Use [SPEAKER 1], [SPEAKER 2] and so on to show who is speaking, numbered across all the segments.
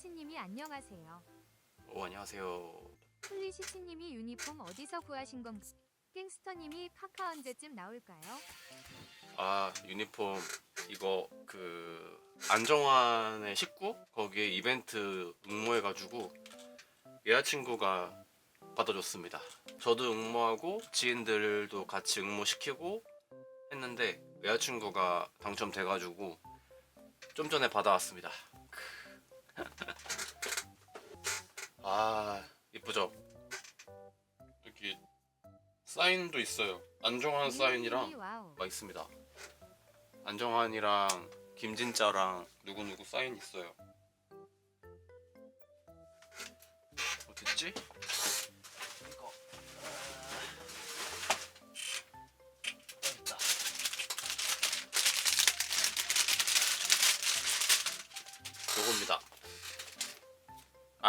[SPEAKER 1] 플리시치님이 안녕하세요.
[SPEAKER 2] 오 안녕하세요.
[SPEAKER 1] 플리시치님이 유니폼 어디서 구하신 건가? 갱스터님이 파카 언제쯤 나올까요?
[SPEAKER 2] 아 유니폼 이거 그 안정환의 식구 거기에 이벤트 응모해 가지고 여자친구가 받아줬습니다. 저도 응모하고 지인들도 같이 응모시키고 했는데 여자친구가 당첨돼가지고 좀 전에 받아왔습니다. 아 이쁘죠? 여기 사인도 있어요. 안정환 사인이랑
[SPEAKER 1] 와우.
[SPEAKER 2] 막 있습니다. 안정환이랑 김진짜랑 누구 누구 사인 있어요. 어딨지?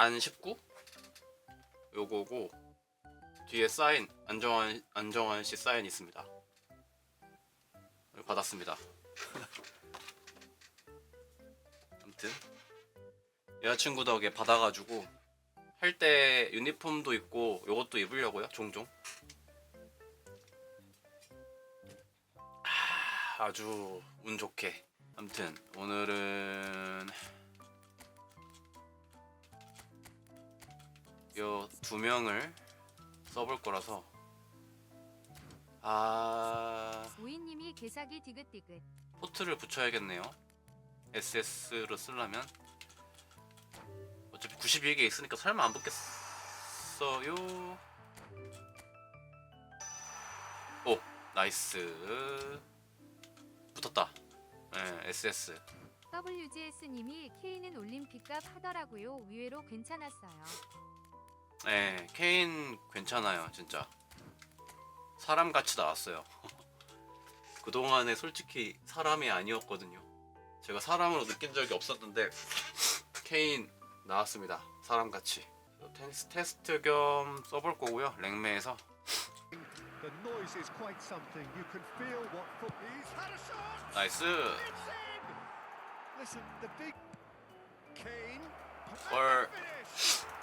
[SPEAKER 2] 안 19? 요거고 뒤에 사인 안정환 안정환 씨 사인 있습니다. 받았습니다. 아무튼 여자친구 덕에 받아가지고 할 때 유니폼도 입고 요것도 입으려고요 종종. 아, 아주 운 좋게. 아무튼 오늘은 요 두 명을 써볼 거라서 아
[SPEAKER 1] 우이님이 개사기 디귿디귿.
[SPEAKER 2] 포트를 붙여야겠네요. SS로 쓰려면 어차피 92개 있으니까 설마 안 붙겠어요. 오 나이스 붙었다. 네, SS.
[SPEAKER 1] WGS님이 K는 올림픽값 하더라고요. 의외로 괜찮았어요.
[SPEAKER 2] 네, 케인 괜찮아요, 진짜. 사람 같이 나왔어요. 그동안에 솔직히 사람이 아니었거든요. 제가 사람으로 느낀 적이 없었는데 케인 나왔습니다. 사람 같이. 테니스 테스트 겸 써볼 거고요. 랭매에서. 나이스.
[SPEAKER 3] It's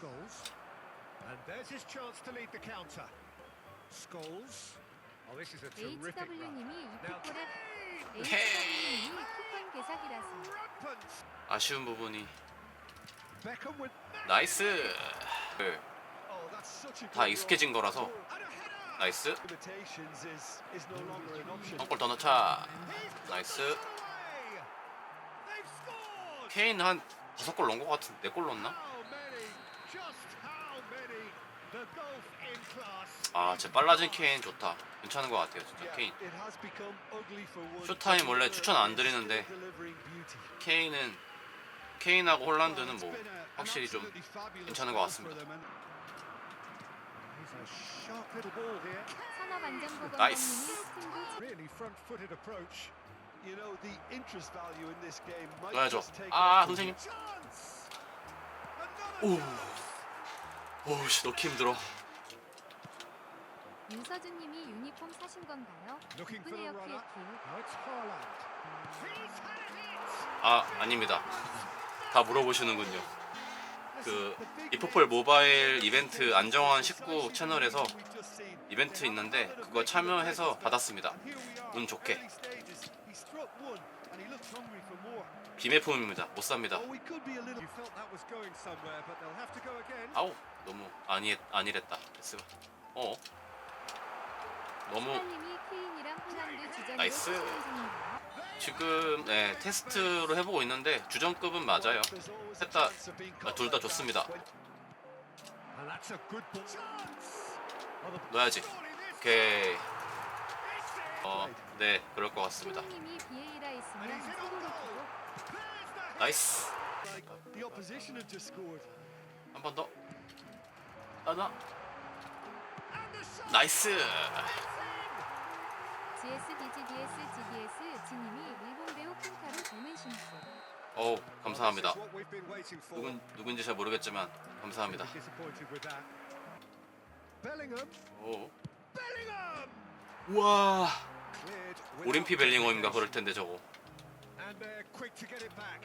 [SPEAKER 3] Scholes. And there's his chance to lead the counter. Scholes. Oh, this is a terrific run. Now Kane. Rampant.
[SPEAKER 2] 아쉬운 부분이. 나이스. 그,
[SPEAKER 3] Oh,
[SPEAKER 2] 다 익숙해진. 거라서. 나이스.
[SPEAKER 3] Limitations is is no longer an option.
[SPEAKER 2] 한골더 넣자. 나이스. 케인 한 다섯 골 넣은 것 같은데 네골 넣었나? 아, 제 빨라진 케인 좋다. 괜찮은 것 같아요, 진짜 케인. 쇼타임 원래 추천 안 드리는데. 케인은 케인하고 홀란드는 뭐 확실히 좀 괜찮은 것 같습니다. 나이스. 넣어야죠. 아. 선생님. 오. 오우씨 넣기 힘들어.
[SPEAKER 1] 윤서준님이 유니폼 사신 건가요?
[SPEAKER 3] It.
[SPEAKER 2] 아 아닙니다. 다 물어보시는군요. 그 이프폴
[SPEAKER 3] names
[SPEAKER 2] 모바일 이벤트 안정환 19 채널에서. 이벤트 있는데 그거 참여해서 받았습니다. 운 좋게. 비매품입니다. 못 삽니다.
[SPEAKER 3] Oh.
[SPEAKER 2] 아우 너무 아니 아니랬다. 패스가. 어. 너무 나이스. 지금 네, 테스트로 해보고 있는데 주전급은 맞아요.
[SPEAKER 3] There's always a
[SPEAKER 2] 셋다
[SPEAKER 3] chance of being
[SPEAKER 2] 아,
[SPEAKER 3] caught
[SPEAKER 2] 둘다
[SPEAKER 3] like that.
[SPEAKER 2] 좋습니다.
[SPEAKER 3] Oh,
[SPEAKER 2] 넣어야지. 오케이. 어, 네, 그럴 것 같습니다.
[SPEAKER 1] BA라 있으면.
[SPEAKER 2] 나이스.
[SPEAKER 3] Like the opposition had just scored.
[SPEAKER 2] 한 번 더. 하나. 나이스.
[SPEAKER 1] GS DGDS GDS 지님이 일본 배우 킹카로 닮은 신고.
[SPEAKER 2] 어우, 감사합니다.
[SPEAKER 3] This is what we've been waiting for.
[SPEAKER 2] 누군 누군지 잘 모르겠지만 감사합니다.
[SPEAKER 3] Disappointed with that. Bellingham.
[SPEAKER 2] 오.
[SPEAKER 3] Bellingham.
[SPEAKER 2] 우와.
[SPEAKER 3] Cleared
[SPEAKER 2] 오림피 벨링엄인가 그럴 텐데 저거.
[SPEAKER 3] And they're quick to get it back.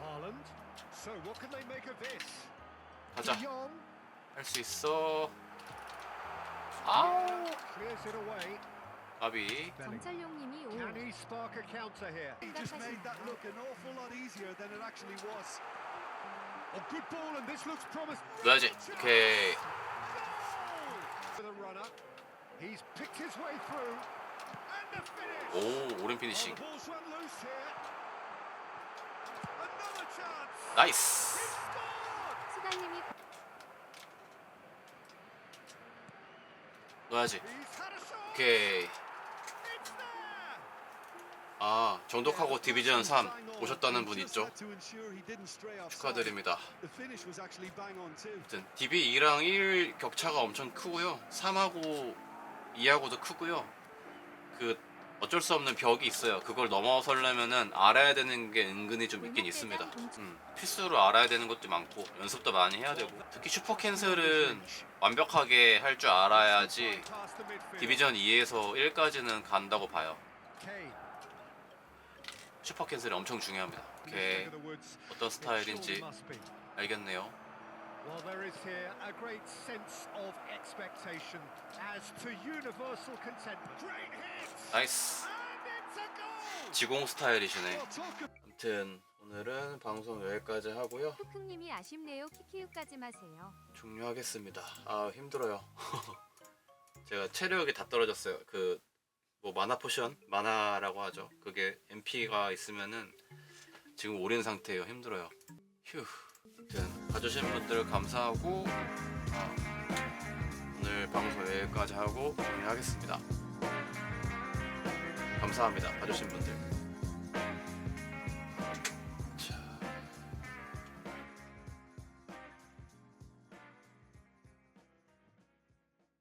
[SPEAKER 3] Haaland. So what can they make of this?
[SPEAKER 2] 가자.
[SPEAKER 3] De Jong
[SPEAKER 2] 할 수 있어. 아우.
[SPEAKER 3] clears it away.
[SPEAKER 2] 아비.
[SPEAKER 3] Bellingham.
[SPEAKER 1] 정철용님이 오.
[SPEAKER 3] Can he spark a counter here?
[SPEAKER 4] He just made that look an awful lot easier than it actually was.
[SPEAKER 3] Oh, good ball, and this looks promising.
[SPEAKER 2] 넣어야지. 오케이.
[SPEAKER 3] For the runner, he's picked his way through, and the finish.
[SPEAKER 2] 오 오른
[SPEAKER 3] Oh,
[SPEAKER 2] 피니싱. 나이스. 넣어야지. 오케이. 아 정독하고 디비전 3 오셨다는 분 있죠?
[SPEAKER 4] 축하드립니다.
[SPEAKER 2] 아무튼 DB 2랑 1 격차가 엄청 크고요. 3하고 2하고도 크고요. 그 어쩔 수 없는 벽이 있어요. 그걸 넘어서려면은 알아야 되는 게 은근히 좀 있긴 있습니다. 음, 필수로 알아야 되는 것도 많고 연습도 많이 해야 되고 특히 슈퍼 캔슬은 완벽하게 할 줄 알아야지. 디비전 2에서 1까지는 간다고 봐요. 슈퍼 캔슬이 엄청 중요합니다.
[SPEAKER 3] Woods.
[SPEAKER 2] 어떤 스타일인지. 알겠네요.
[SPEAKER 3] Well, there is here a great sense of expectation as to universal contentment. Great hit!
[SPEAKER 2] 나이스. 지공 스타일이시네. 아무튼 오늘은 방송 여기까지 하고요.
[SPEAKER 1] 푸크님이 아쉽네요. 키키우까지 마세요.
[SPEAKER 2] 종료하겠습니다. 아 힘들어요. 제가 체력이 다 떨어졌어요. 그 뭐 마나 포션 마나라고 하죠. 그게 MP가 있으면은 지금 오린 상태예요. 힘들어요. 휴. 아무튼 봐주신 분들 감사하고 아, 오늘 방송 여기까지 하고 정리하겠습니다. 감사합니다. 봐주신 분들.